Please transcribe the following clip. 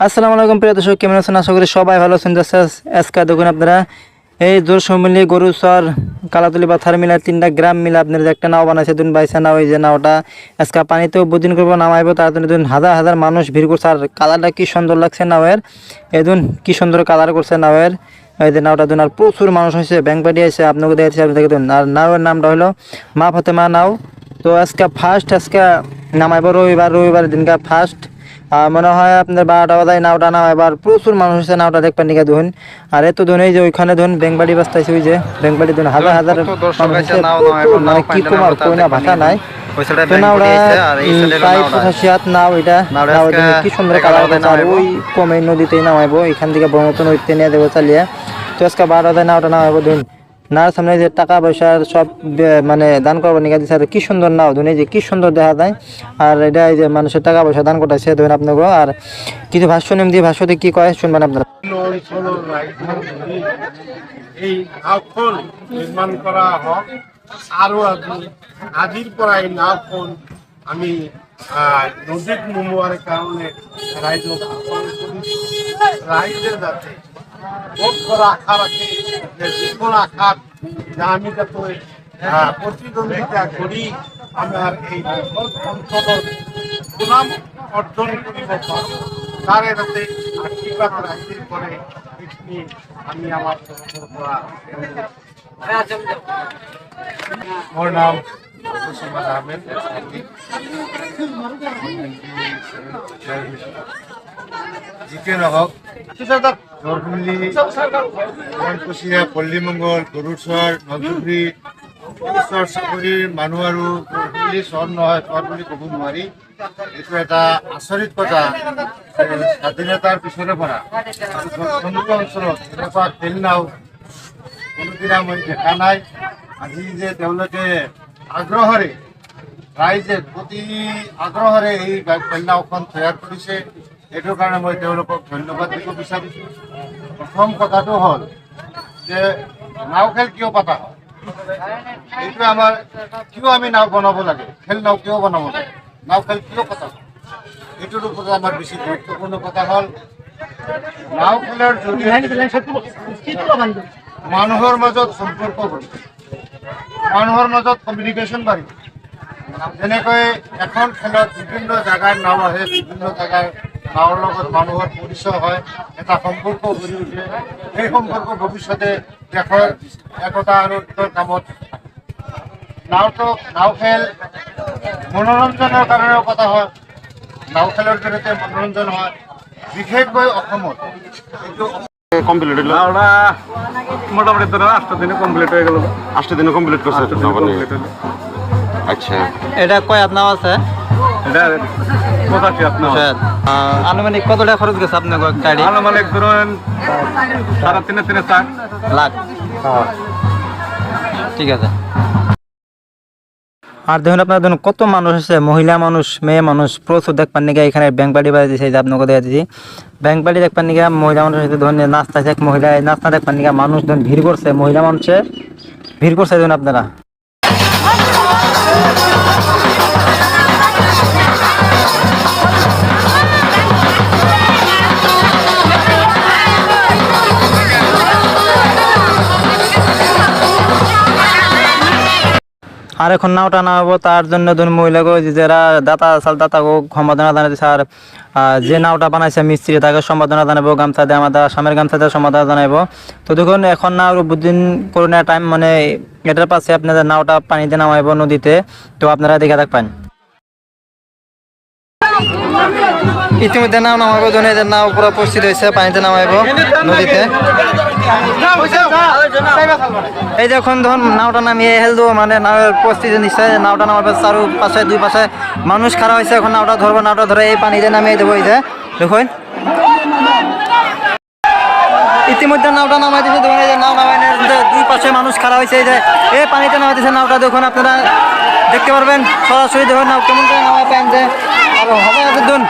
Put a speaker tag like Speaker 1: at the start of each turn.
Speaker 1: আসসালামু আলাইকুম প্রিয় দর্শক, কেমন আছেন? আশা করি সবাই ভালো আছেন। যাচ্ছে আজকে দেখুন আপনারা এই জোর সমিলি গরুসর কালাতুলি বা থার মিলা তিনটা গ্রাম মিলে আপনার একটা নাও বানাইছে, দুন বাইসা নাও, এই যে নাওটা। আজকে পানিতেও বুদিন করব, নামাইবো তার জন্য দুন হাজার হাজার মানুষ ভিড় করছে। আর কালারটা কি সুন্দর লাগছে নাওয়ের? এই দুন কি সুন্দর কালার করছে নাওয়ের। এই যে নাওটা দুন আর প্রচুর মানুষ হয়েছে, ব্যাংক পাটি আছে, আপনাকে দেখেছি আপনি দেখে দুন। আর নাওয়ের নামটা হলো মা ফতেমা নাও। তো আজকে ফার্স্ট আজকে নামাইবো, রবিবার রবিবার দিনকা ফার্স্ট মনে হয় আপনার বারোটা বাজায় নাওটা নাও এবার প্রচুর মানুষ হচ্ছে নাওটা দেখবেন নিকা ধুন। আর এত ধুন এই যে ওইখানে ধুন বেংবাড়ি বাস্তাইছে ওই যে বেংবাড়ি ধুন হাজার হাজার মানে কি তোমার কইনা ভাষা নাই। ওই কমে নদীতেই নামাইবো এখান থেকে ব্রহ্মপুত্র নদীতে নিয়ে দেবো চালিয়ে। তো আজকে বারোটায় নাওটা নামাইবো ধুন। নার সামনে যে টাকা পয়সা সব মানে দান করব নিকা? দিচ্ছে আর কি সুন্দর নাও, ধুন যে কি সুন্দর দেখা যায়। আর এটা যে মানুষের টাকা পয়সা দান করতেছে ধরুন আপনাকে। আর কিছু ভাষ্য নিম দিয়ে ভাষ্যতে কি কয়, শুনবেন আপনারা।
Speaker 2: এই নাওখন নির্মাণ করা হোক। আরও আজি আজিৰ পৰাই নাওখন আমি কাৰণে আহ্বান যাতে আশা ৰাখে যে যিকোনো আশাত যে আমি যাতে আহ, প্ৰতিদ্বন্দ্বিতা কৰি আমাৰ এই অঞ্চলৰ সুনাম ৰাইজে আমি আমাৰ তৰফৰ নাম মুছলমান আহমেদ
Speaker 3: জিকে নহওক নৰফুলি কুচিয়া পল্লীমংগল গৰুচৰ নলচুবুৰী ওচৰ চাপৰিৰ মানুহ আৰু নৰফুলি চহৰ নহয় চহৰ বুলি ক'ব নোৱাৰি এইটো এটা আচৰিত কথা। স্বাধীনতাৰ পিছৰে পৰা সমগ্ৰ অঞ্চলত এনেকুৱা খেল নাও কোনোদিনা মই দেখা নাই। আজি যে তেওঁলোকে আগ্ৰহেৰে ৰাইজে প্ৰতি আগ্ৰহেৰে এই কন্যাখন তৈয়াৰ কৰিছে। এইটোৰ কাৰণে মই তেওঁলোকক ধন্যবাদ দিব বিচাৰিছোঁ। প্ৰথম কথাটো হ'ল যে নাও খেল কিয় পতা হয়? এইটো আমাৰ কিয় আমি নাও বনাব লাগে? খেল নাও কিয় বনাব লাগে? নাও খেল কিয় পতা হয়? এইটোৰ ওপৰত আমাৰ বেছি গুৰুত্বপূৰ্ণ কথা হ'ল, নাও খেলৰ মানুহৰ মাজত সম্পৰ্ক গঢ়িব মানুহৰ মাজত কমিউনিকেশ্যন বাঢ়িব যেনেকৈ এখন খেলত বিভিন্ন জেগাৰ নাও আহে বিভিন্ন জেগাৰ নাৱৰ লগত মানুহৰ পৰিচয় হয় এটা সম্পৰ্ক গঢ়ি উঠে। সেই সম্পৰ্ক ভৱিষ্যতে দেশৰ একতা আৰু কামত নাওটো নাও খেল মনোৰঞ্জনৰ কাৰণেও পতা হয়। নাও খেলৰ জৰিয়তে মনোৰঞ্জন হয় বিশেষকৈ অসমত। এইটো
Speaker 4: কমপ্লিট হইল
Speaker 2: ওরা মোটামুটি ধরো আটটা দিনে কমপ্লিট হয়ে গেল।
Speaker 4: আটটা দিনে কমপ্লিট করছে
Speaker 2: হলো।
Speaker 4: আচ্ছা।
Speaker 1: এটা কয় নাও আছে?
Speaker 2: এটা পঁচাশি আপনার
Speaker 1: আনুমানিক কত টাকা খরচ গেছে আপনার গাড়ি?
Speaker 2: আনুমানিক ধরুন সাড়ে তিনে তিনে চার।
Speaker 1: লাখ। ঠিক আছে। আর দেখুন আপনার দেখুন কত মানুষ আছে মহিলা মানুষ মেয়ে মানুষ প্রচুর দেখবার নিকে এখানে ব্যাংক বাড়ি বাড়ি দিয়েছে যে আপনাকে দেখা দিচ্ছি ব্যাংক বাড়ি দেখবার নিকে মহিলা মানুষ ধরুন নাস্তা আছে এক মহিলা নাস্তা দেখবার নিকে মানুষ ধরুন ভিড় করছে মহিলা মানুষে ভিড় করছে দেখুন আপনারা। আর এখন নাওটা নামাবো তার জন্য ধরুন মহিলাকে যারা দাতা সাল দাতাকে সম্বোধনা জানাইছে আর স্যার যে নাওটা বানাইছে মিস্ত্রি, তাকে সম্বাদনা জানাব গামছা দিয়ে আমাদের আসামের গামছা দিয়ে সম্বাদনা জানাব তো দেখুন, এখন না বুদিন করোনা টাইম মানে এটার পাশে আপনাদের নাওটা পানিতে নামাইবো নদীতে, তো আপনারা দেখে থাকবেন। ইতিমধ্যে নাও ধরুন এই যে নাও, পুরো প্রস্তুত হয়েছে, পানিতে নামাইবো নদীতে। এই যে এখন ধরুন নাওটা নামিয়ে হেল দেবো মানে নাওয়ের প্রস্তুতি নিচ্ছে নাওটা নামাবে চারু পাশে, দুই পাশে মানুষ খারাপ হয়েছে, এখন নাওটা ধরবো, নাওটা ধরে এই পানিতে নামিয়ে দেবো এই যে। দেখুন। ইতিমধ্যে নাওটা নামাই দিয়েছে দেখুন এই যে নাও নামাই দুই পাশে মানুষ খারাপ হয়েছে, এই যে এই পানিতে নামাই দিয়েছে নাওটা, দেখুন আপনারা দেখতে পারবেন, সরাসরি দেখুন নাও কেমন করে নামাই পান যে। আর হবে দেখুন।